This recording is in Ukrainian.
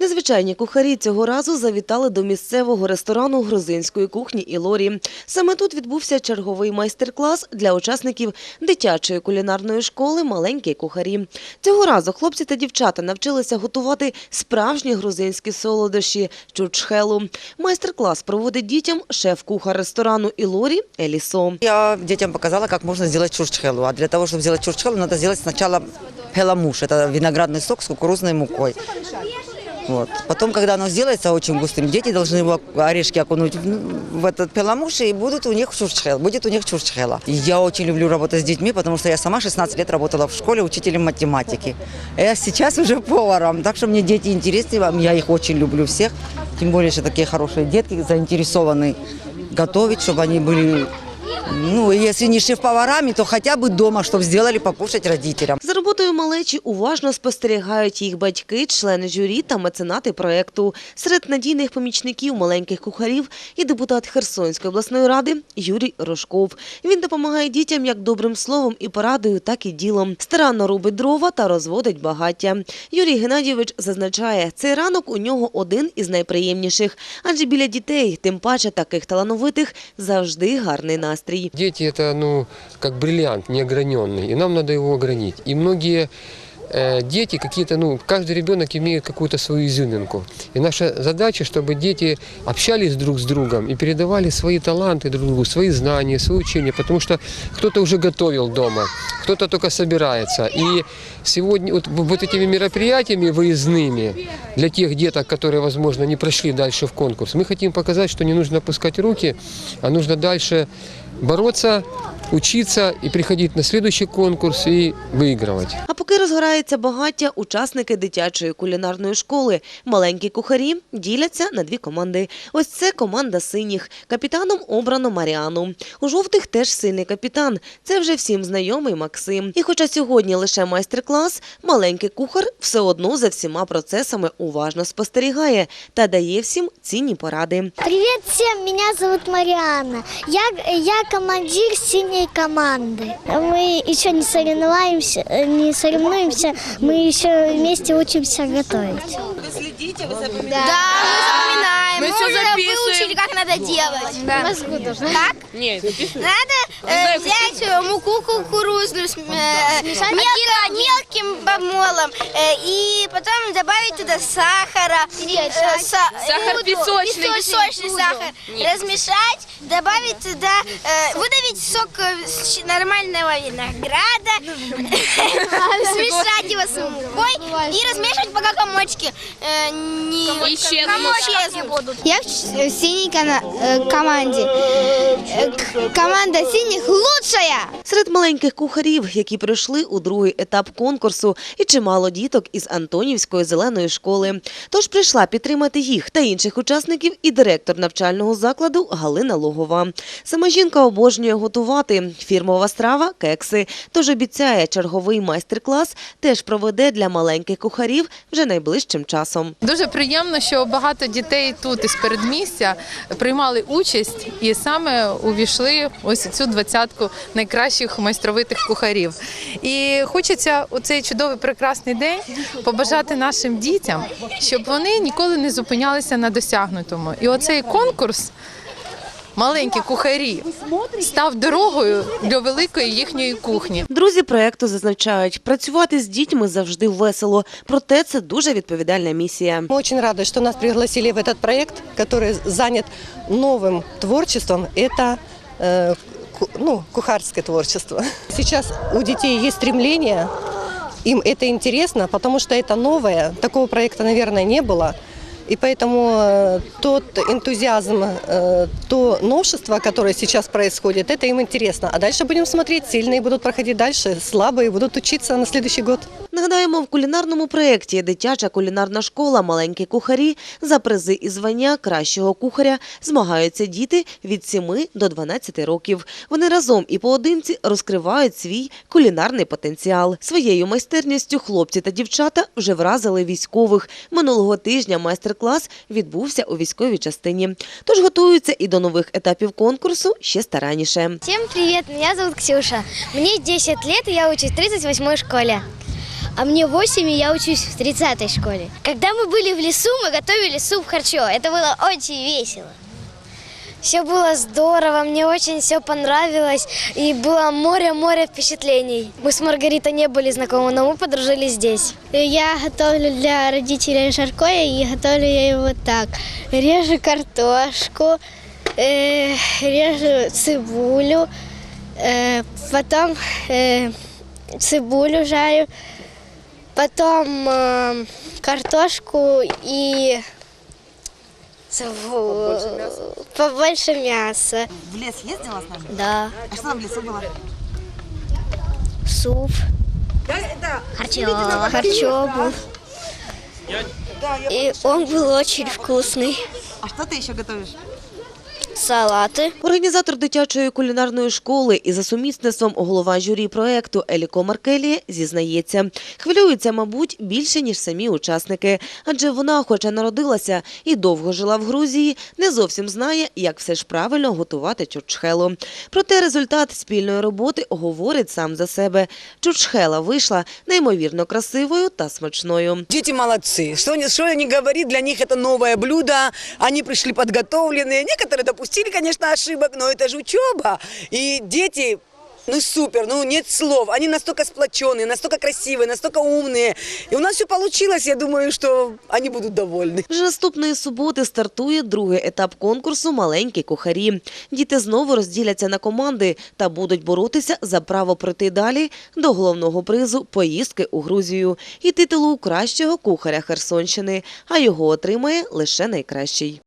Незвичайні кухарі цього разу завітали до місцевого ресторану грузинської кухні Ілорі. Саме тут відбувся черговий майстер-клас для учасників дитячої кулінарної школи «Маленькі кухарі». Цього разу хлопці та дівчата навчилися готувати справжні грузинські солодощі – чурчхелу. Майстер-клас проводить дітям шеф-кухар ресторану Ілорі Елісо. Я детям показала, как можно сделать чурчхелу. А для того, чтобы сделать чурчхелу, надо сделать сначала хеламуш. Это виноградный сок с кукурузной мукой. Вот. Потом, когда оно сделается очень густым, дети должны его орешки окунуть в, в этот пеламуш, и будут у них чурчхел, будет у них чурчхела. И Я очень люблю работать с детьми, потому что я сама 16 лет работала в школе учителем математики. А Я сейчас уже поваром, так что мне дети интересны, я их очень люблю всех. Тем более, что такие хорошие детки заинтересованы готовить, чтобы они были, ну, если не шеф-поварами, то хотя бы дома, чтобы сделали покушать родителям. За роботою малечі уважно спостерігають їх батьки, члени журі та меценати проєкту. Серед надійних помічників маленьких кухарів і депутат Херсонської обласної ради Юрій Рожков. Він допомагає дітям як добрим словом і порадою, так і ділом. Старанно рубить дрова та розводить багаття. Юрій Геннадійович зазначає, цей ранок у нього один із найприємніших, адже біля дітей, тим паче таких талановитих, завжди гарний настрій Дети это, ну, как бриллиант неограненный, и нам надо его огранить. И многие э, дети какие-то, ну, каждый ребенок имеет какую-то свою изюминку. И наша задача, чтобы дети общались друг с другом и передавали свои таланты друг другу, свои знания, свои учения, потому что кто-то уже готовил дома, кто-то только собирается. И сегодня вот, вот этими мероприятиями выездными для тех деток, которые, возможно, не прошли дальше в конкурс, мы хотим показать, что не нужно опускать руки, а нужно дальше бороться, учиться и приходить на следующий конкурс и выигрывать. А поки розгорається багаття, учасники дитячої кулінарної школи, маленькі кухарі, діляться на дві команди. Ось це команда синіх. Капітаном обрано Маріану. У жовтих теж сильний капітан. Це вже всім знайомий Максим. І хоча сьогодні лише майстер-клас, маленький кухар все одно за всіма процесами уважно спостерігає та дає всім цінні поради. Привет всем, меня зовут Марианна. Я, я командир синей команды. Мы еще не соревнуемся, э, не соревнуемся, мы еще вместе учимся готовить. Да, мы запоминаем. Мы, уже выучили, как надо делать. Мозгу должно. Как? Нет, Надо э, взять э, муку кукурузную с, э, мелко- мелким помолом э, и потом добавить туда сахара. э, са- Сахар воду, песочный. Песочный сахар. Размешать, добавить туда, э, выдавить сок э, с ч- нормального винограда, смешать его с мукой и размешивать пока комочки э, не Исчезнут. комочки будут. Я в в кана- э, команде. Э, Команда синих лучшая! Серед маленьких кухарів, які пройшли у другий етап конкурсу, і чимало діток із Антонівської зеленої школи. Тож прийшла підтримати їх та інших учасників і директор навчального закладу Галина Логова. Сама жінка обожнює готувати. Фірмова страва кекси. Тож обіцяє, черговий майстер-клас теж проведе для маленьких кухарів вже найближчим часом. Дуже приємно, що багато дітей тут із передмістя приймали участь і саме увійшли ось у цю двадцятку найкращих майстровитих кухарів. І хочеться у цей чудовий прекрасний день побажати нашим дітям, щоб вони ніколи не зупинялися на досягнутому. І оцей конкурс Маленькі кухарі став дорогою для великої їхньої кухні. Друзі проекту зазначають, працювати з дітьми завжди весело, проте це дуже відповідальна місія. Мы очень рады, что нас пригласили в этот проект, который занят новым творчеством. Это э, ку- ну, кухарское творчество. Сейчас у детей есть стремление, им это интересно, потому что это новое. Такого проекта, наверное, не было. И поэтому э, тот энтузиазм, э, то новшество, которое сейчас происходит, это им интересно. А дальше будем смотреть, сильные будут проходить дальше, слабые будут учиться на следующий год. Нагадаємо, в кулінарному проєкті дитяча кулінарна школа Маленькі кухарі за призи і звання кращого кухаря змагаються діти від 7 до 12 років. Вони разом і поодинці розкривають свій кулінарний потенціал. Своєю майстерністю хлопці та дівчата вже вразили військових. Минулого тижня майстер-клас відбувся у військовій частині. Тож готуються і до нових етапів конкурсу ще старанніше. Всем привет, меня зовут Ксюша. Мне 10 лет, и я учусь в 38 школе. А мне 8, и я учусь в 30-й школе. Когда мы были в лесу, мы готовили суп харчо. Это было очень весело. Все было здорово, мне очень все понравилось, и было море-море впечатлений. Мы с Маргаритой не были знакомы, но мы подружились здесь. Я готовлю для родителей жаркое, и готовлю я его так. Режу картошку, э, режу цибулю, э, потом э, цибулю жарю, потом э, картошку и цибу- побольше мяса. В ліс їздила з нами? Да. А що там в лісу було? Суп. Харчо. Харчо был. И он был очень вкусный. А що ти ще готуєш? Салаты. Організатор дитячої кулінарної школи і за сумісництвом голова журі проекту Еліко Маркелі зізнається, хвилюється, мабуть, більше ніж самі учасники, адже вона, хоча народилася і довго жила в Грузії, не зовсім знає, як все ж правильно готувати чурчхелу. Проте результат спільної роботи говорить сам за себе. Чурчхела вийшла неймовірно красивою та смачною. Дети молодцы. Что, ни- что ни говори, для них это новое блюдо. Они пришли подготовленные. Некоторые допустили, конечно, ошибок, но это же учеба. И дети, ну супер, ну нет слов. Они настолько сплоченные, настолько красивые, настолько умные. И у нас все получилось. Я думаю, что они будут довольны. Вже наступної суботи стартує другий етап конкурсу «Маленькі кухарі». Діти знову розділяться на команди та будуть боротися за право пройти далі до головного призу поїздки у Грузію і титулу кращого кухаря Херсонщини, а його отримає лише найкращий.